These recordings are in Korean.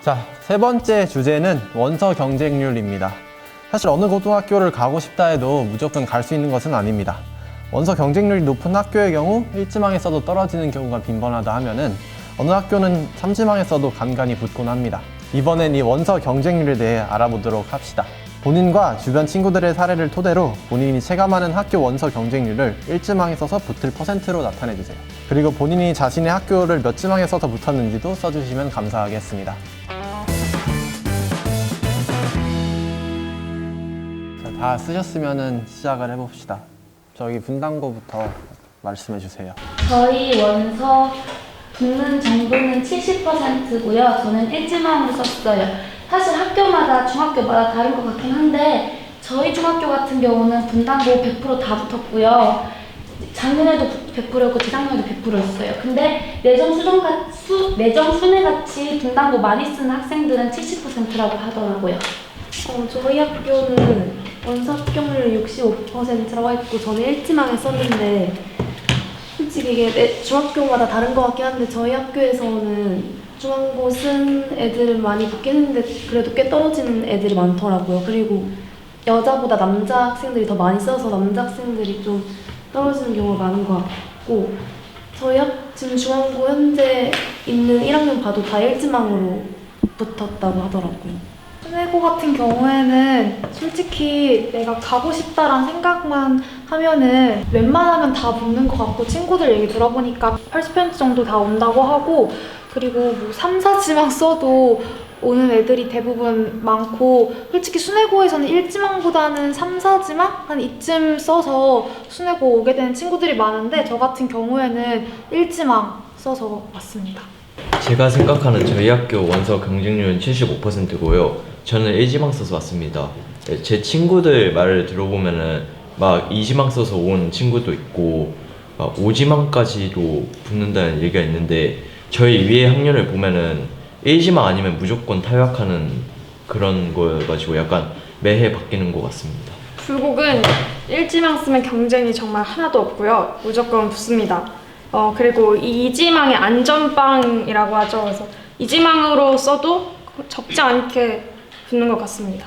자, 세 번째 주제는 원서 경쟁률입니다. 사실 어느 고등학교를 가고 싶다 해도 무조건 갈 수 있는 것은 아닙니다. 원서 경쟁률이 높은 학교의 경우 1지망에서도 떨어지는 경우가 빈번하다 하면은 어느 학교는 3지망에서도 간간히 붙곤 합니다. 이번엔 이 원서 경쟁률에 대해 알아보도록 합시다. 본인과 주변 친구들의 사례를 토대로 본인이 체감하는 학교 원서 경쟁률을 1지망에 써서 붙을 퍼센트로 나타내 주세요. 그리고 본인이 자신의 학교를 몇 지망에 써서 붙었는지도 써주시면 감사하겠습니다. 자, 다 쓰셨으면 시작을 해봅시다. 저기 분당고부터 말씀해 주세요. 저희 원서 붙는 정도는 70%고요. 저는 일지망으로 썼어요. 사실 학교마다 중학교마다 다른 것 같긴 한데 저희 중학교 같은 경우는 분당고 100%다 붙었고요. 작년에도 100%였고 재작년에도 100%였어요. 근데 내정 수정 같수 내정 순회 같이 분당고 많이 쓰는 학생들은 70%라고 하더라고요. 어, 저희 학교는 원서 합격률 65%라고 했고 저는 일지망에 썼는데 솔직히 이게 매- 중학교마다 다른 것 같긴 한데 저희 학교에서는 중앙고 쓴 애들은 많이 붙긴 했는데 그래도 꽤 떨어지는 애들이 많더라고요. 그리고 여자보다 남자 학생들이 더 많이 써서 남자 학생들이 좀 떨어지는 경우가 많은 것 같고 저희 학 지금 중앙고 현재 있는 1학년 봐도 다 일지망으로 붙었다고 하더라고요. 수내고 같은 경우에는 솔직히 내가 가고 싶다란 생각만 하면은 웬만하면 다 붙는 것 같고 친구들 얘기 들어보니까 80% 정도 다 온다고 하고 그리고 뭐 3, 4지망 써도 오는 애들이 대부분 많고 솔직히 수내고에서는 1지망보다는 3, 4지망? 한 이쯤 써서 수내고 오게 되는 친구들이 많은데 저 같은 경우에는 1지망 써서 왔습니다. 제가 생각하는 저희 학교 원서 경쟁률은 75%고요. 저는 1지망 써서 왔습니다. 네, 제 친구들 말을 들어보면은 막 2지망 써서 온 친구도 있고 막 5지망까지도 붙는다는 얘기가 있는데 저희 위에 학년을 보면은 1지망 아니면 무조건 탈락하는 그런 거여가지고 약간 매해 바뀌는 것 같습니다. 불곡은 일지망 쓰면 경쟁이 정말 하나도 없고요. 무조건 붙습니다. 어, 그리고 이 이지망의 안전빵이라고 하죠. 그래서 이지망으로 써도 적지 않게 붙는 것 같습니다.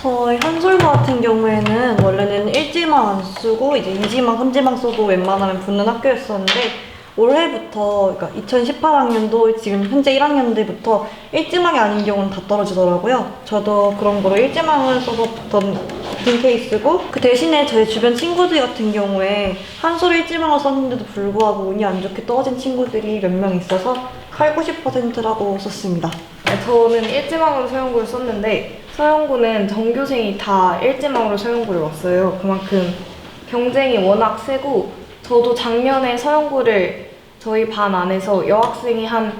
저희 한솔고 같은 경우에는 원래는 1지망 안 쓰고 이제 2지망, 3지망 써도 웬만하면 붙는 학교였었는데 올해부터 그러니까 2018학년도 지금 현재 1학년들부터 1지망이 아닌 경우는 다 떨어지더라고요. 저도 그런 거로 1지망을 써서 붙은 케이스고 그 대신에 저희 주변 친구들 같은 경우에 한솔 1지망을 썼는데도 불구하고 운이 안 좋게 떨어진 친구들이 몇 명 있어서 8, 90%라고 썼습니다. 네, 저는 일지망으로 서영고를 썼는데 서영고는 전교생이 다 일지망으로 서영고를 왔어요. 그만큼 경쟁이 워낙 세고 저도 작년에 서영고를 저희 반 안에서 여학생이 한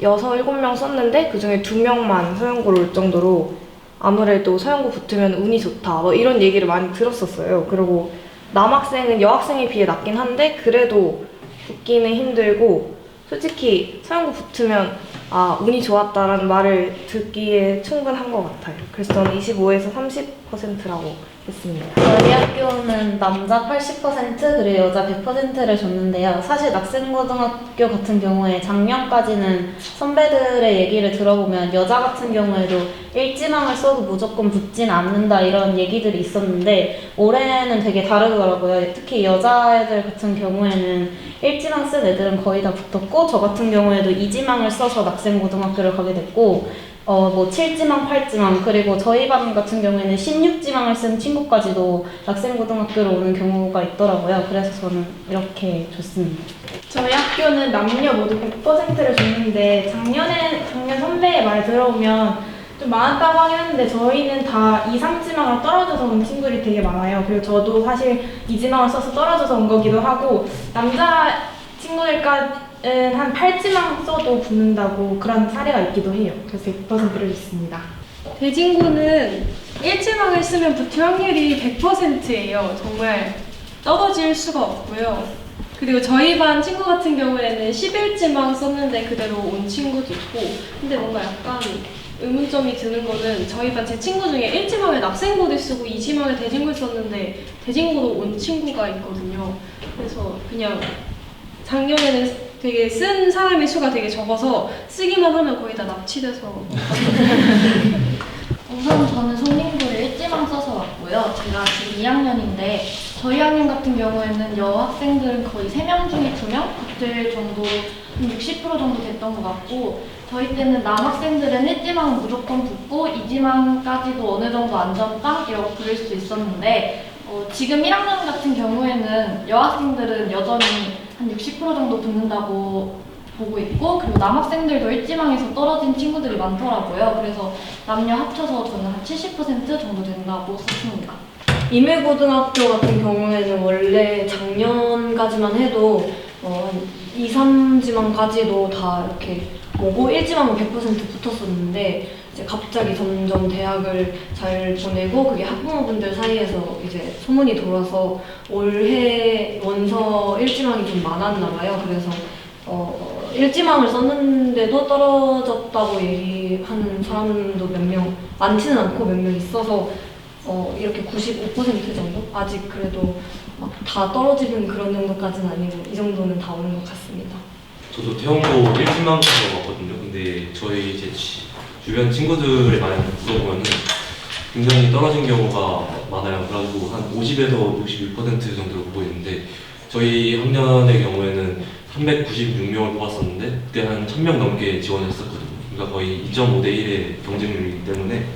6, 7명 썼는데 그 중에 2명만 서영고를 올 정도로 아무래도 서영고 붙으면 운이 좋다 뭐 이런 얘기를 많이 들었었어요. 그리고 남학생은 여학생에 비해 낮긴 한데 그래도 붙기는 힘들고 솔직히 서영고 붙으면 아 운이 좋았다라는 말을 듣기에 충분한 것 같아요. 그래서 저는 25에서 30%라고 했습니다. 저희 학교는 남자 80% 그리고 여자 100%를 줬는데요. 사실 낙생고등학교 같은 경우에 작년까지는 선배들의 얘기를 들어보면 여자 같은 경우에도 일지망을 써도 무조건 붙진 않는다 이런 얘기들이 있었는데 올해는 되게 다르더라고요. 특히 여자애들 같은 경우에는 일지망 쓴 애들은 거의 다 붙었고 저 같은 경우에도 이지망을 써서 낙생고등학교를 가게 됐고 어, 뭐 7지망, 8지망 그리고 저희 반 같은 경우에는 16지망을 쓴 친구까지도 낙생고등학교로 오는 경우가 있더라고요. 그래서 저는 이렇게 줬습니다. 저희 학교는 남녀 모두 100%를 줬는데 작년에 작년 선배의 말 들어보면 좀 많았다고 하긴 했는데 저희는 다 2, 3지망으로 떨어져서 온 친구들이 되게 많아요. 그리고 저도 사실 2지망을 써서 떨어져서 온 거기도 하고 남자 친구들까지는 한 8지망 써도 붙는다고 그런 사례가 있기도 해요. 그래서 100%를 줬습니다. 대진고는 일지망을 쓰면 붙을 확률이 100%예요. 정말 떨어질 수가 없고요. 그리고 저희 반 친구 같은 경우에는 11지망 썼는데 그대로 온 친구도 있고 근데 뭔가 약간 의문점이 드는 거는 저희 반 제 친구 중에 1지망에 낙생고를 쓰고 2지망에 대진고를 썼는데 대진고로 온 친구가 있거든요. 그래서 그냥 작년에는 되게 쓴 사람의 수가 되게 적어서 쓰기만 하면 거의 다 납치돼서 우선 저는 성림고를 일지망 써서 왔고요. 제가 지금 2학년인데 저희 학년 같은 경우에는 여학생들은 거의 3명 중에 2명? 그때 정도로 한60% 정도 됐던 것 같고 저희 때는 남학생들은 일지망은 무조건 붙고 이지망까지도 어느 정도 안전빵이라고 부를 수 있었는데 어, 지금 1학년 같은 경우에는 여학생들은 여전히 한 60% 정도 붙는다고 보고 있고 그리고 남학생들도 일지망에서 떨어진 친구들이 많더라고요. 그래서 남녀 합쳐서 저는 한 70% 정도 된다고 썼습니다. 임해고등학교 같은 경우에는 원래 작년까지만 해도 어, 한 2, 3지망까지도 다 이렇게 오고 1지망은 100% 붙었었는데 이제 갑자기 점점 대학을 잘 보내고 그게 학부모분들 사이에서 이제 소문이 돌아서 올해 원서 1지망이 좀 많았나 봐요. 그래서 어, 일지망을 썼는데도 떨어졌다고 얘기하는 사람도 몇 명, 많지는 않고 몇 명 있어서 어, 이렇게 95% 정도? 아직 그래도 막다 떨어지는 그런 정도까지는 아니고 이 정도는 다 오는 것 같습니다. 저도 태원고 1팀만 가서 왔거든요. 근데 저희 제 치- 주변 친구들의 말을 물어보면은 굉장히 떨어진 경우가 많아요. 그래가지고 한 50에서 61% 정도로 보이는데 저희 학년의 경우에는 396명을 뽑았었는데 그때 한 1000명 넘게 지원했었거든요. 그러니까 거의 2.5대 1의 경쟁률이기 때문에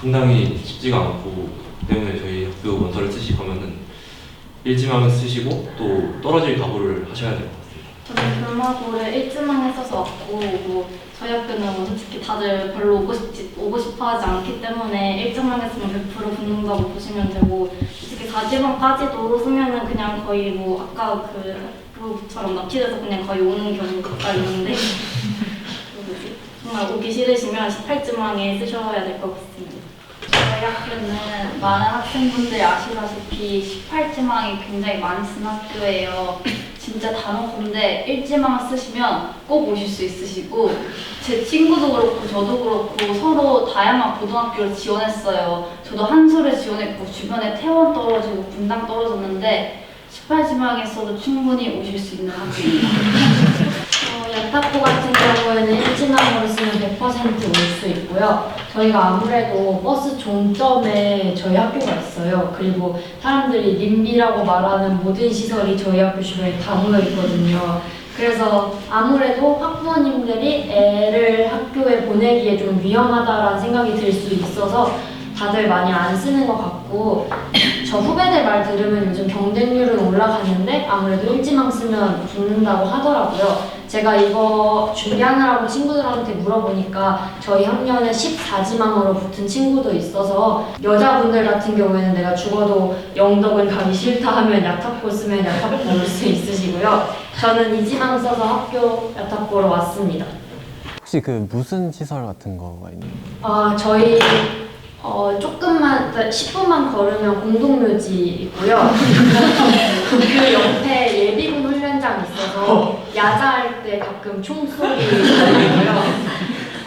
상당히 쉽지가 않고 때문에 저희 학교 원서를 쓰실 거면은 일지망을 쓰시고 또 떨어질 각오를 하셔야 같아요. 저는 금마고를 일지망 했어서 왔고 뭐 저희 학교는 뭐 솔직히 다들 별로 오고 싶지 오고 싶어하지 않기 때문에 일지망 했으면 100% 붙는다고 보시면 되고 솔직히 4지망까지도 쓰면은 그냥 거의 뭐 아까 그 그처럼 납치돼서 그냥 거의 오는 경우 가까이 있는데? 정말 오기 싫으시면 18지망에 쓰셔야 될 것 같습니다. 저희 학교는 많은 학생분들이 아시다시피 18지망이 굉장히 많이 쓴 학교예요. 진짜 단호건데 일지망 쓰시면 꼭 오실 수 있으시고 제 친구도 그렇고 저도 그렇고 서로 다양한 고등학교를 지원했어요. 저도 한솔에 지원했고 주변에 태원 떨어지고 분당 떨어졌는데 18지망에서도 충분히 오실 수 있는 학교입니다. 어, 야타포 같은 경우에는 일진항으로 쓰면 100%올 수 있고요. 저희가 아무래도 버스 종점에 저희 학교가 있어요. 그리고 사람들이 님비라고 말하는 모든 시설이 저희 학교 주변에 다 모여 있거든요. 그래서 아무래도 학부모님들이 애를 학교에 보내기에 좀 위험하다라는 생각이 들 수 있어서 다들 많이 안 쓰는 것 같고 저 후배들 말 들으면 요즘 경쟁률은 올라가는데 아무래도 일지망 쓰면 붙는다고 하더라고요. 제가 이거 준비하느라고 친구들한테 물어보니까 저희 학년에 14지망으로 붙은 친구도 있어서 여자분들 같은 경우에는 내가 죽어도 영덕은 가기 싫다 하면 야탁고 쓰면 야탁고 올 수 있으시고요. 저는 이지망 써서 학교 야탁고로 왔습니다. 혹시 그 무슨 시설 같은 거가 있나요? 아, 저희 어, 조금만 10분만 걸으면 공동묘지 있고요. 그 옆에 예비군 훈련장 있어서 야자할 때 가끔 총소리 들리고요.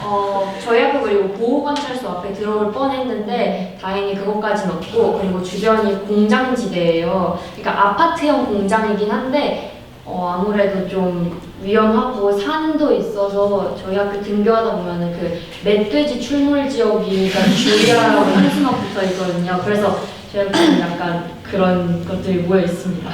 어, 저희 학교 그리고 보호관찰소 앞에 들어올 뻔했는데 다행히 그것까지는 없고 그리고 주변이 공장지대예요. 그러니까 아파트형 공장이긴 한데 어, 아무래도 좀 위험하고 산도 있어서 저희 학교 등교하다 보면은 그 멧돼지 출몰 지역이가 주의하라고 한수막 붙어 있거든요. 그래서 저희 학교는 약간 그런 것들이 모여 있습니다.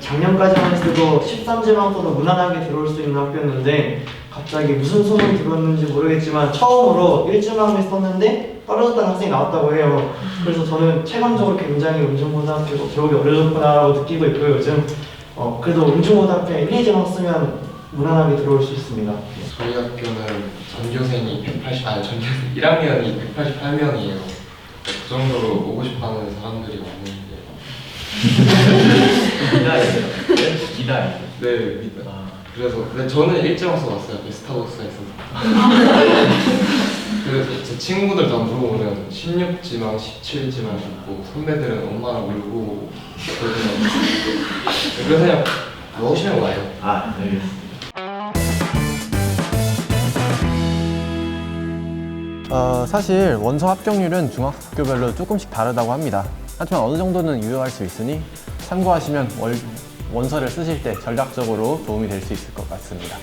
작년까지만 해도 13지망 써도 무난하게 들어올 수 있는 학교였는데 갑자기 무슨 소문이 들었는지 모르겠지만 처음으로 1지망을 썼는데 떨어졌다는 학생이 나왔다고 해요. 그래서 저는 체감적으로 굉장히 은중고등학교가 배우기 어려졌구나라고 느끼고 있고요. 요즘 어, 그래도 은중고등학교에 1, 2지망 쓰면 무난하게 들어올 수 있습니다. 저희 학교는 전교생이 180, 아니 전교생 1학년이 188명이에요. 그 정도로 오고 싶어하는 사람들이 많은데. 기다려요. 기다려. 네, 믿- 아, 그래서 근데 저는 일지망서 왔어요. 스타벅스가 있어서. 그래서 제 친구들 다 물어보면 16지망, 17지망 있고 선배들은 엄마랑 울고 그러더라고요. 그래서 그냥 나오시면 와요. 아, 알겠습니다. 어, 사실 원서 합격률은 중학교별로 조금씩 다르다고 합니다. 하지만 어느 정도는 유효할 수 있으니 참고하시면 월, 원서를 쓰실 때 전략적으로 도움이 될 수 있을 것 같습니다.